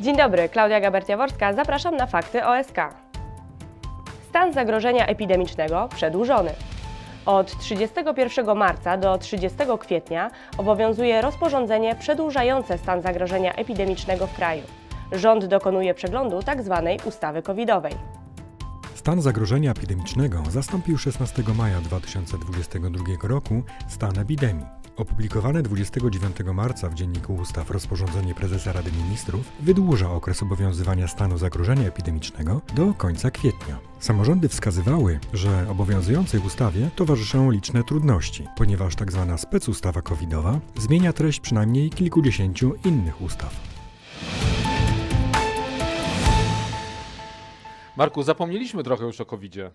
Dzień dobry, Klaudia Gaberciaworska, zapraszam na fakty OSK. Stan zagrożenia epidemicznego przedłużony. Od 31 marca do 30 kwietnia obowiązuje rozporządzenie przedłużające stan zagrożenia epidemicznego w kraju. Rząd dokonuje przeglądu tzw. ustawy covidowej. Stan zagrożenia epidemicznego zastąpił 16 maja 2022 roku stan epidemii. Opublikowane 29 marca w Dzienniku Ustaw rozporządzenie prezesa Rady Ministrów wydłuża okres obowiązywania stanu zagrożenia epidemicznego do końca kwietnia. Samorządy wskazywały, że obowiązującej ustawie towarzyszą liczne trudności, ponieważ tzw. specustawa covidowa zmienia treść przynajmniej kilkudziesięciu innych ustaw. Marku, zapomnieliśmy trochę już o COVID-zie.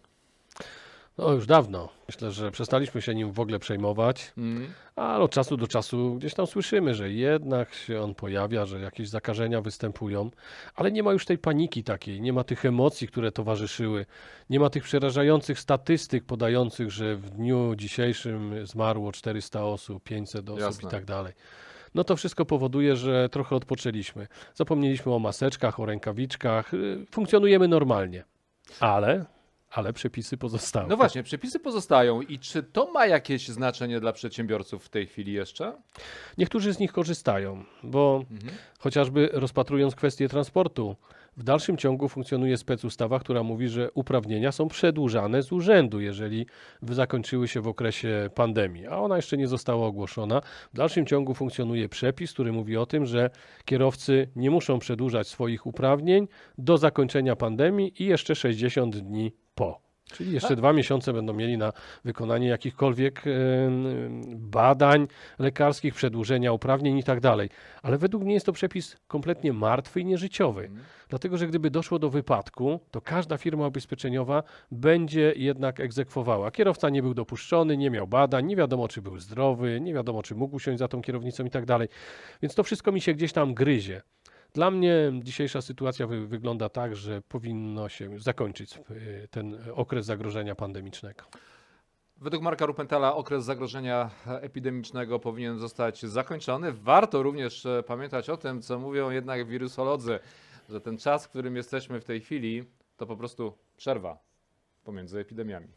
No już dawno. Myślę, że przestaliśmy się nim w ogóle przejmować, Mm. ale od czasu do czasu gdzieś tam słyszymy, że jednak się on pojawia, że jakieś zakażenia występują, ale nie ma już tej paniki takiej, nie ma tych emocji, które towarzyszyły, nie ma tych przerażających statystyk podających, że w dniu dzisiejszym zmarło 400 osób, 500 osób Jasne. i tak dalej. No to wszystko powoduje, że trochę odpoczęliśmy. Zapomnieliśmy o maseczkach, o rękawiczkach, y, funkcjonujemy normalnie, ale, ale przepisy pozostały. No właśnie, przepisy pozostają i czy to ma jakieś znaczenie dla przedsiębiorców w tej chwili jeszcze? Niektórzy z nich korzystają, bo Mhm. chociażby rozpatrując kwestię transportu, w dalszym ciągu funkcjonuje specustawa, która mówi, że uprawnienia są przedłużane z urzędu, jeżeli zakończyły się w okresie pandemii, a ona jeszcze nie została ogłoszona. W dalszym ciągu funkcjonuje przepis, który mówi o tym, że kierowcy nie muszą przedłużać swoich uprawnień do zakończenia pandemii i jeszcze 60 dni po. Czyli jeszcze Tak. dwa miesiące będą mieli na wykonanie jakichkolwiek badań lekarskich, przedłużenia uprawnień i tak dalej. Ale według mnie jest to przepis kompletnie martwy i nieżyciowy. Mhm. Dlatego, że gdyby doszło do wypadku, to każda firma ubezpieczeniowa będzie jednak egzekwowała. Kierowca nie był dopuszczony, nie miał badań, nie wiadomo, czy był zdrowy, nie wiadomo, czy mógł usiąść za tą kierownicą i tak dalej. Więc to wszystko mi się gdzieś tam gryzie. Dla mnie dzisiejsza sytuacja wy, wygląda tak, że powinno się zakończyć y, ten okres zagrożenia pandemicznego. Według Marka Rupentala okres zagrożenia epidemicznego powinien zostać zakończony. Warto również e, pamiętać o tym, co mówią jednak wirusolodzy, że ten czas, w którym jesteśmy w tej chwili, to po prostu przerwa pomiędzy epidemiami.